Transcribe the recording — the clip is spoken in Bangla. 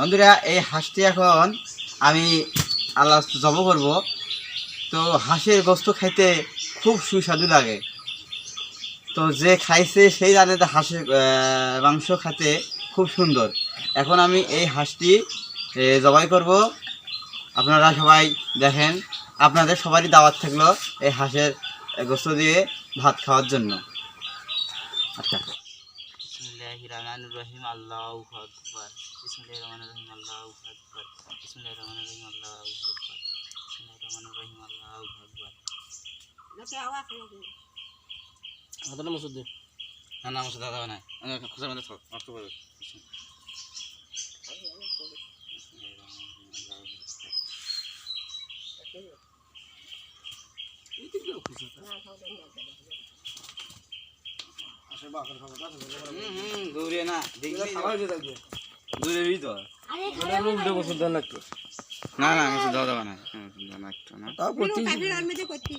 বন্ধুরা, এই হাঁসটি এখন আমি আল্লাহ জব করব। তো হাঁসের গোস্ত খাইতে খুব সুস্বাদু লাগে। তো যে খাইছে, সেই জানে যে হাঁসের মাংস খেতে খুব সুন্দর। এখন আমি এই হাঁসটি জবাই করব। আপনারা সবাই দেখেন, আপনাদের সবারই দাওয়াত থাকল এই হাঁসের গোস্ত দিয়ে ভাত খাওয়ার জন্য। আচ্ছা। বিসমিল্লাহির রহমানির রহিম আল্লাহু আকবার বিসমিল্লাহির রহমানির রহিম আল্লাহু আকবার বিসমিল্লাহির রহমানির রহিম আল্লাহু আকবার বিসমিল্লাহির রহমানির রহিম আল্লাহু আকবার হাতটা মুসুদ দে না না আমার সাথে দাদা নাই খোঁজার মধ্যে থাক নষ্ট করবে দূরে না দেখবি দূরে না দেন একটু না। না আমার সাথে দাদা নাই না। একটু না তাও করছিস